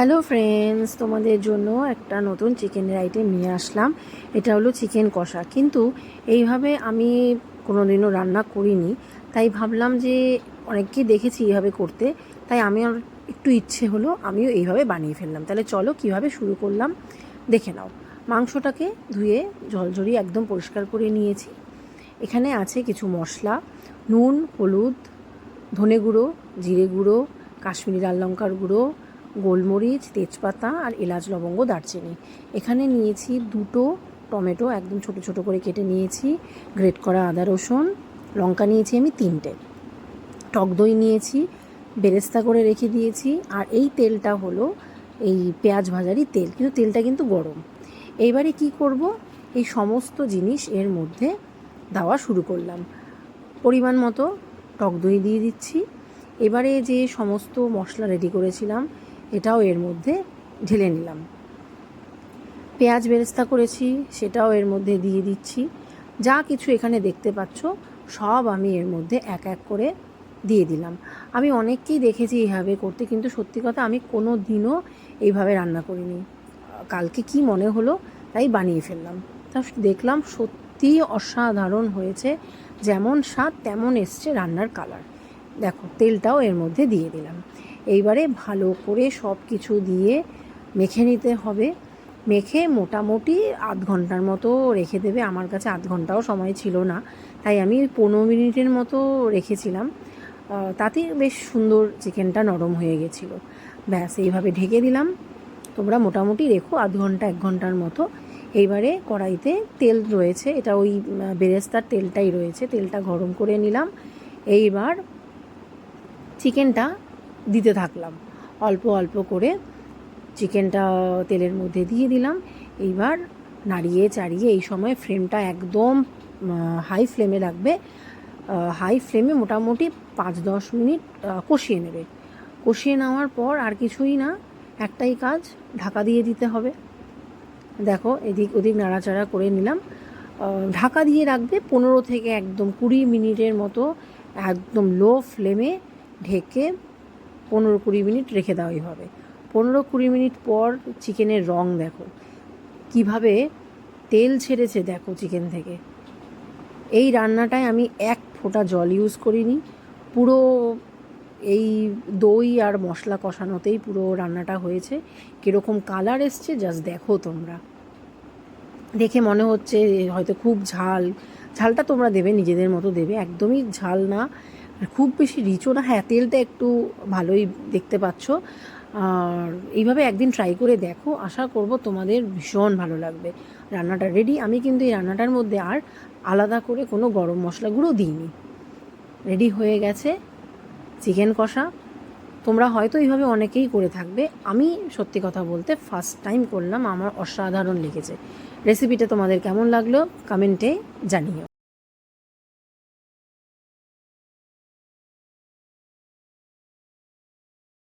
Hello friends তোমাদের জন্য একটা নতুন চিকেনের আইটেম নিয়ে আসলাম। এটা হলো চিকেন কষা। কিন্তু এইভাবে আমি কোনো দিনও রান্না করিনি। তাই ভাবলাম যে অনেককেই দেখেছি এইভাবে করতে। তাই আমি একটু ইচ্ছে হলো আমিও এইভাবে বানিয়ে ফেললাম। তাহলে চলো কীভাবে শুরু করলাম? দেখে নাও। মাংসটাকে ধুয়ে জলঝরিয়ে একদম পরিষ্কার করে নিয়েছি। এখানে আছে কিছু মশলা। নুন, হলুদ, ধনে গুঁড়ো, জিরে গুঁড়ো, কাশ্মীরি লাল লঙ্কার গুঁড়ো গোলমরিচ, তেজপাতা আর এলাচ, লবঙ্গ, দারচিনি। এখানে নিয়েছি দুটো টমেটো, একদম ছোট ছোট করে কেটে নিয়েছি। গ্রেট করা আদা, রসুন, লঙ্কা নিয়েছি আমি তিনটে। টক দই নিয়েছি, বেরেস্তা করে রেখে দিয়েছি। আর এই তেলটা হলো এই পেঁয়াজ ভাজারই তেল, কিন্তু তেলটা কিন্তু গরম। এইবারে কি করব? এই সমস্ত জিনিস এর মধ্যে দেওয়া শুরু করলাম। পরিমাণ মতো টক দই দিয়ে দিচ্ছি। এবারে যে সমস্ত মশলা রেডি করেছিলাম এটাও এর মধ্যে ঢেলে নিলাম। পেঁয়াজ বেরেস্তা করেছি, সেটাও এর মধ্যে দিয়ে দিচ্ছি। যা কিছু এখানে দেখতে পাচ্ছ, সব আমি এর মধ্যে এক এক করে দিয়ে দিলাম। আমি অনেককেই দেখেছি এইভাবে করতে, কিন্তু সত্যি কথা আমি কোনো দিনও এইভাবে রান্না করিনি। কালকে কি মনে হলো, তাই বানিয়ে ফেললাম। তা দেখলাম সত্যি অসাধারণ হয়েছে, যেমন স্বাদ তেমন এসছে রান্নার কালার দেখো, তেলটাও এর মধ্যে দিয়ে দিলাম। এইবারে ভালো করে সব কিছু দিয়ে মেখে নিতে হবে। মেখে মোটামুটি আধ ঘণ্টার মতো রেখে দেবে। আমার কাছে আধ ঘন্টাও সময় ছিল না, তাই আমি পনেরো মিনিটের মতো রেখেছিলাম। তাতে বেশ সুন্দর চিকেনটা নরম হয়ে গেছিল। ব্যাস, এইভাবে ঢেকে দিলাম। তোমরা মোটামুটি রেখো আধ ঘণ্টা, এক ঘণ্টার মতো। এইবারে কড়াইতে তেল রয়েছে, এটা ওই বেরেস্তার তেলটাই রয়েছে। তেলটা গরম করে নিলাম। এইবার চিকেনটা দিতে থাকলাম। অল্প অল্প করে চিকেনটা তেলের মধ্যে দিয়ে দিলাম। এইবার নাড়িয়ে চাড়িয়ে এই সময় ফ্লেমটা একদম হাই ফ্লেমে রাখবে। হাই ফ্লেমে মোটামুটি পাঁচ দশ মিনিট কষিয়ে নেবে। কষিয়ে নেওয়ার পর আর কিছুই না, একটাই কাজ, ঢাকা দিয়ে দিতে হবে। দেখো, এদিক ওদিক নাড়াচাড়া করে নিলাম। ঢাকা দিয়ে রাখবে পনেরো থেকে একদম কুড়ি মিনিটের মতো একদম লো ফ্লেমে ঢেকে পনেরো কুড়ি মিনিট রেখে দেওয়াই হবে পনেরো কুড়ি মিনিট পর চিকেনের রং দেখো। কীভাবে তেল ছেড়েছে দেখো চিকেন থেকে। এই রান্নাটায় আমি এক ফোঁটা জল ইউজ করিনি। পুরো এই দই আর মশলা কষানোতেই পুরো রান্নাটা হয়েছে। কীরকম কালার এসছে জাস্ট দেখো তোমরা। দেখে মনে হচ্ছে হয়তো খুব ঝাল। ঝালটা তোমরা দেবে, নিজেদের মতো দেবে। একদমই ঝাল না। খুব বেশি রিচও না। হ্যাঁ তেলটা একটু ভালোই দেখতে পাচ্ছ। আর এইভাবে একদিন ট্রাই করে দেখো। আশা করব তোমাদের ভীষণ ভালো লাগবে। রান্নাটা রেডি আমি কিন্তু এই রান্নাটার মধ্যে আর আলাদা করে কোনো গরম মশলা গুঁড়ো দিইনি। রেডি হয়ে গেছে চিকেন কষা। তোমরা হয়তো এইভাবে অনেকেই করে থাকবে। আমি সত্যি কথা বলতে ফার্স্ট টাইম করলাম। আমার অসাধারণ লেগেছে। রেসিপিটা তোমাদের কেমন লাগল? কমেন্টে জানিও।